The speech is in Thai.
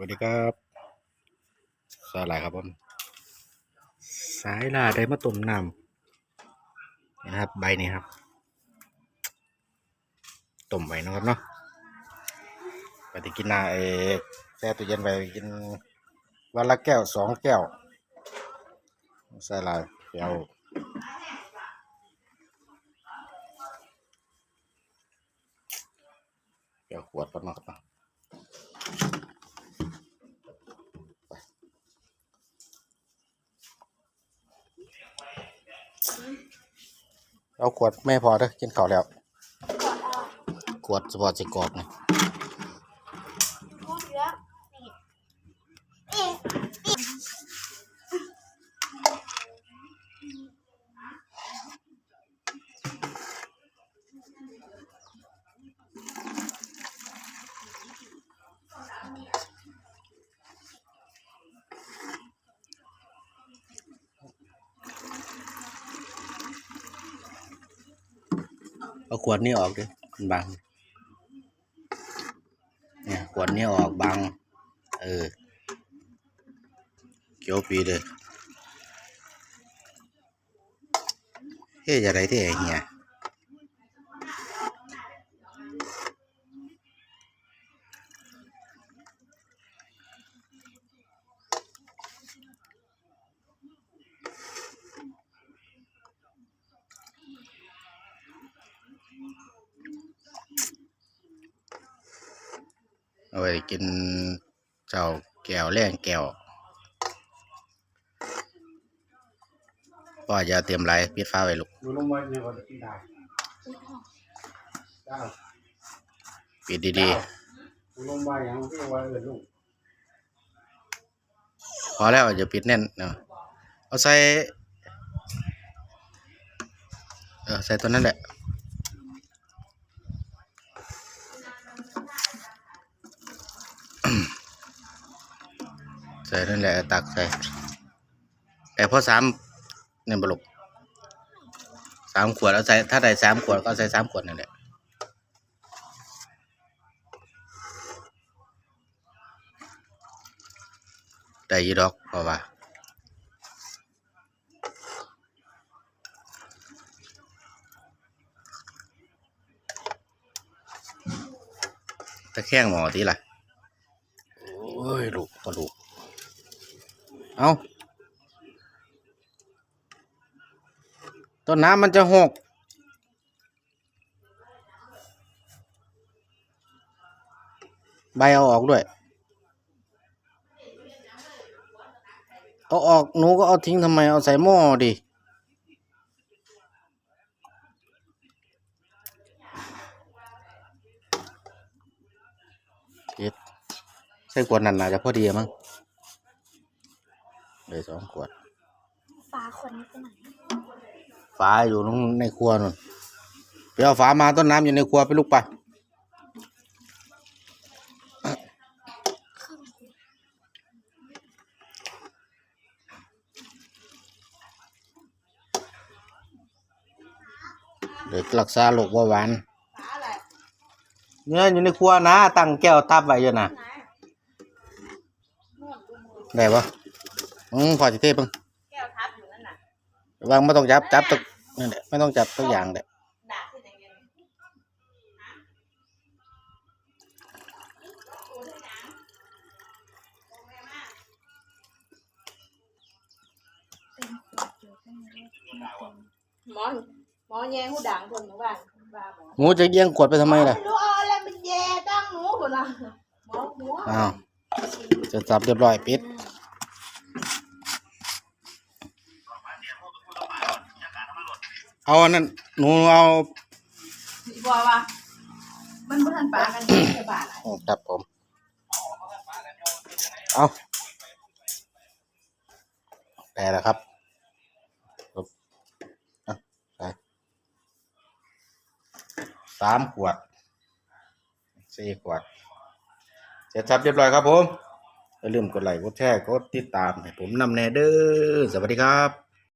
วัสดีครับสาหร่ายครับผม สายลาได้มาต้มน้ำนะครับ ใบนี้ครับต้มไว้นะครับเนาะไปที่กินนาเอแช่ตู้เย็นไปกินวันละแก้วสองแก้วสายลายเดี๋ยวเดี๋ยวขวดก่อนนะครับ เอาขวดแม่พอเด้อกินข้าวแล้ว ขวดสปอร์ตสิกรอบนะพูดเยอะนี่นี่ เอาขวดนี้ออกดิมันบัง เนี่ยขวดนี้ออกบัง เออเกี่ยวปีเลยเฮ้ยจะไรที่ไอ้เหี้ย เอาไว้กินเจ้าแก้วแรงแก้วก็อย่าเตรียมไรปิดฟ้าไว้ลูกดูลงมาเนี่ยก่อนที่ได้เจ้าปิดดีดูลงมาอย่างที่ว่าเออลูกๆพอแล้วอย่าปิดแน่นเนาะเอาใส่ เออใส่ตัวนั้นแหละ ใส่นั่นแหละตักใส่แต่พอสามเนี่ยบลุกสามขวดเอาใส่ถ้าได้สามขวดก็ใส่สามขวดนั่นแหละได้ยีดอกเพราะว่าตะแคงหมอที่ละโอ้ยลูกก็ลูก เอาต้นน้ำมันจะหกใบเอาออกด้วย เอาออกหนูก็เอาทิ้งทำไมเอาใส่หม้อดิเอ็ดใส่ขวดนั่นน่าจะพอดีมั้ง เลยสองขวด ฟ้าคนนี้ไปไหนฝาอยู่ตรงในครัวนู่นไปเอาฝามาต้นน้ำอยู่ในครัวไปลูกไปะเด็กรักษาโรคเบาหวานเนี่ยอยู่ในครัวนะ ตั้งแก้วทับไว้อยู่นะได้ปะ อืมพอจะเทปะแก้วทับอยู่นั่นน่ะวางไม่ต้องจับจับตุกนั่นแหละไม่ต้องจับตัวอย่างเด็ด่าขึ้นอย่างเงี้ยเป็นขวดอยู่ข้างในไม่เต็มหมอหมอแย่หูดังคนหมู่บ้านบ้าหมอหมูจะเยี่ยงขวดไปทำไมล่ะ ไม่รู้เอาอะไรมันแย่ตั้งหนูคนละหมอหัวอ้าวจะจับเรียบร้อยปิด เอาอันนั้นหนูเอาสิบอกว่ามันบ่ทันปากันอยู่ในบ้านอะอืมครับผม เอาได้แล้วครับปึ๊บอะไปสามขวดสี่ขวด เสร็จสับเรียบร้อยครับผม อย่าลืมกดไลค์กดแชร์กดติดตามให้ผมนำแนเด้อสวัสดีครับ